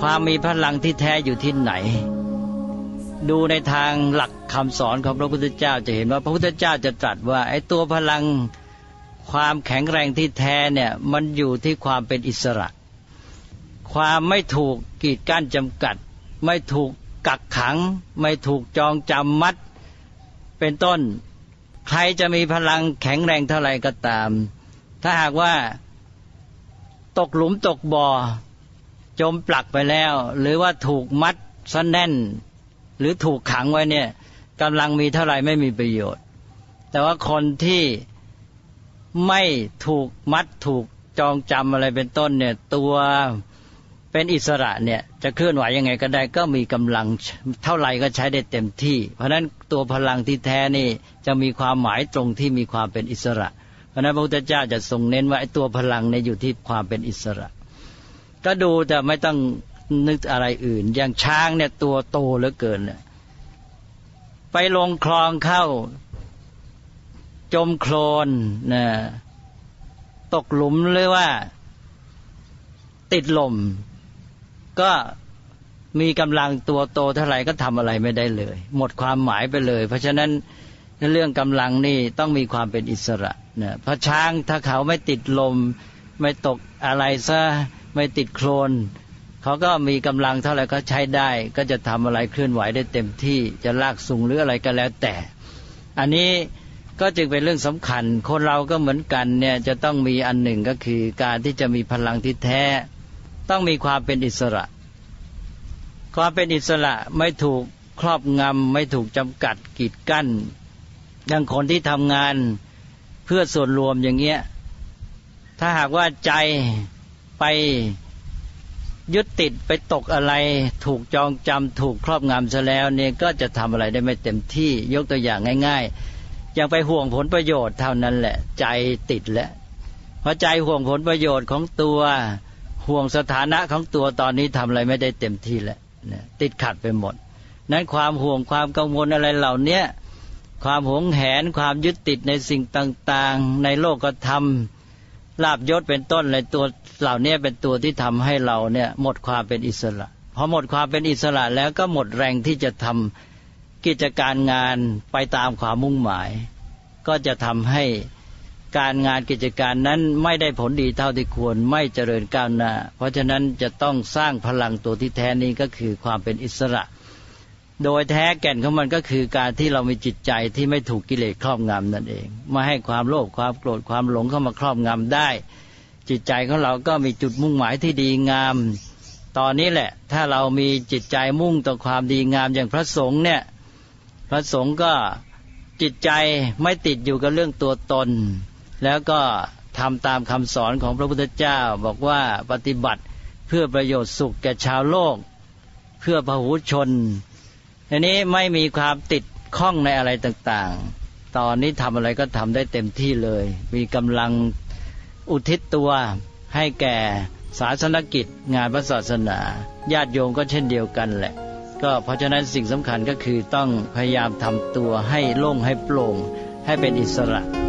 ความมีพลังที่แท้อยู่ที่ไหน ดูในทางหลักคำสอนของพระพุทธเจ้าจะเห็นว่าพระพุทธเจ้าจะตรัสว่าไอ้ตัวพลังความแข็งแรงที่แท้เนี่ยมันอยู่ที่ความเป็นอิสระ ความไม่ถูกกีดกั้นจำกัด ไม่ถูกกักขัง ไม่ถูกจองจำมัด เป็นต้น ใครจะมีพลังแข็งแรงเท่าไหร่ก็ตาม ถ้าหากว่าตกหลุมตกบ่อ จมปลักไปแล้ว หรือว่าถูกมัดซะแน่น หรือถูกขังไว้เนี่ยกำลังมีเท่าไหร่ไม่มีประโยชน์ แต่ว่าคนที่ไม่ถูกมัดถูกจองจำอะไรเป็นต้นเนี่ย ตัวเป็นอิสระเนี่ย จะเคลื่อนไหวยังไงก็ได้ ก็มีกำลังเท่าไหร่ก็ใช้ได้เต็มที่ เพราะฉะนั้นตัวพลังที่แท้นี่จะมีความหมายตรงที่มีความเป็นอิสระ เพราะนั้นพระพุทธเจ้าจะทรงเน้นว่าไอ้ตัวพลังเนี่ยอยู่ที่ความเป็นอิสระ ก็ดูแต่ไม่ต้องนึกอะไรอื่น อย่างช้างเนี่ยตัวโตเหลือเกินเนี่ยไปลงคลองเข้า จมโคลนนะตกหลุมหรือว่า ติดลม ก็มีกำลังตัวโตเท่าไหร่ก็ทำอะไรไม่ได้เลย หมดความหมายไปเลย เพราะฉะนั้นเรื่องกำลังนี่ต้องมีความเป็นอิสระนะเพราะช้างถ้าเขาไม่ติดลม ไม่ตกอะไรซะ ไม่ติดโคลนเขาก็มีกำลังเท่าไหร่ก็ใช้ได้ ก็จะทำอะไรเคลื่อนไหวได้เต็มที่จะลากสูงหรืออะไรก็แล้วแต่ อันนี้ก็จึงเป็นเรื่องสำคัญ คนเราก็เหมือนกันเนี่ยจะต้องมีอันหนึ่งก็คือการที่จะมีพลังที่แท้ ต้องมีความเป็นอิสระ ความเป็นอิสระไม่ถูกครอบงำไม่ถูกจำกัดกีดกั้นอย่างคนที่ทำงานเพื่อส่วนรวมอย่างเงี้ยถ้าหากว่าใจ ไปยึดติดไปตกอะไร ถูกจองจำถูกครอบงำซะแล้วเนี่ยก็จะทำอะไรได้ไม่เต็มที่ยกตัวอย่างง่ายๆยังไปห่วงผลประโยชน์เท่านั้นแหละ ใจติดแล้วเพราะใจห่วงผลประโยชน์ของตัวห่วงสถานะของตัวตอนนี้ทำอะไรไม่ได้เต็มที่แล้วติดขัดไปหมด นั้นความห่วงความกังวลอะไรเหล่านี้ความหวงแหนความยึดติดในสิ่งต่างๆ ในโลกธรรม ลาบยศเป็นต้นเลยตัวเหล่านี้เป็นตัวที่ทำให้เราเนี่ยหมดความเป็นอิสระพอหมดความเป็นอิสระแล้วก็หมดแรงที่จะทำกิจการงานไปตามความมุ่งหมาย ก็จะทำให้การงานกิจการนั้นไม่ได้ผลดีเท่าที่ควรไม่เจริญก้าวหน้า เพราะฉะนั้นจะต้องสร้างพลังตัวที่แท้นี้ก็คือความเป็นอิสระ โดยแท้แก่นของมันก็คือการที่เรามีจิตใจที่ไม่ถูกกิเลสครอบงำนั่นเองไม่ให้ความโลภความโกรธความหลงเข้ามาครอบงำได้ จิตใจของเราก็มีจุดมุ่งหมายที่ดีงาม ตอนนี้แหละ ถ้าเรามีจิตใจมุ่งต่อความดีงามอย่างพระสงฆ์เนี่ย พระสงฆ์ก็จิตใจไม่ติดอยู่กับเรื่องตัวตน แล้วก็ทำตามคำสอนของพระพุทธเจ้าบอกว่าปฏิบัติเพื่อประโยชน์สุขแก่ชาวโลก เพื่อพหูชน ทีนนี้ไม่มีความติดข้องในอะไรต่างๆ ตอนนี้ทำอะไรก็ทำได้เต็มที่เลย มีกำลังอุทิศตัวให้แก่ศาสนกิจ งานพระศาสนา ญาติโยมก็เช่นเดียวกันแหละ ก็เพราะฉะนั้นสิ่งสำคัญก็คือต้องพยายามทำตัวให้โล่งให้โปร่งให้เป็นอิสระ